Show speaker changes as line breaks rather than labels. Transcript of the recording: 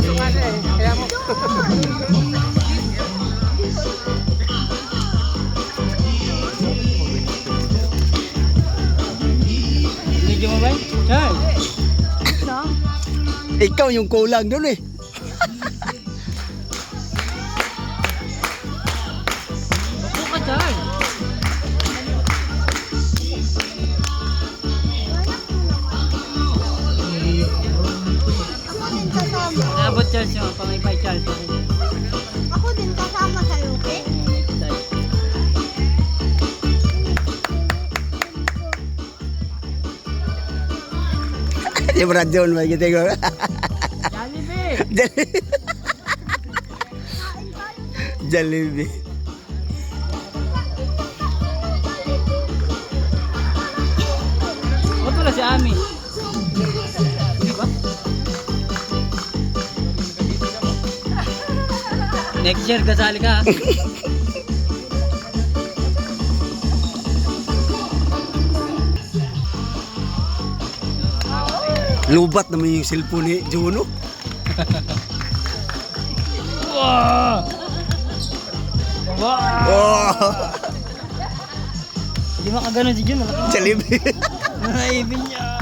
ka câu pa.
Papasok nga siya eh. Kaya mo. Video mo ba?
Ikaw yung kulang doon eh.
Charles yung pangipay Charles.
Ako din kasama sa okay?
Di ba John ba gitu ko?
Jollibee!
Jollibee.
Oto na si Ami. Next year, kasali ka.
Lubat naman yung cellphone ni Juno.
Wow! Wow!
Oh,
Di ba kaganon si Jun?
Jollibee.
Naibin niya.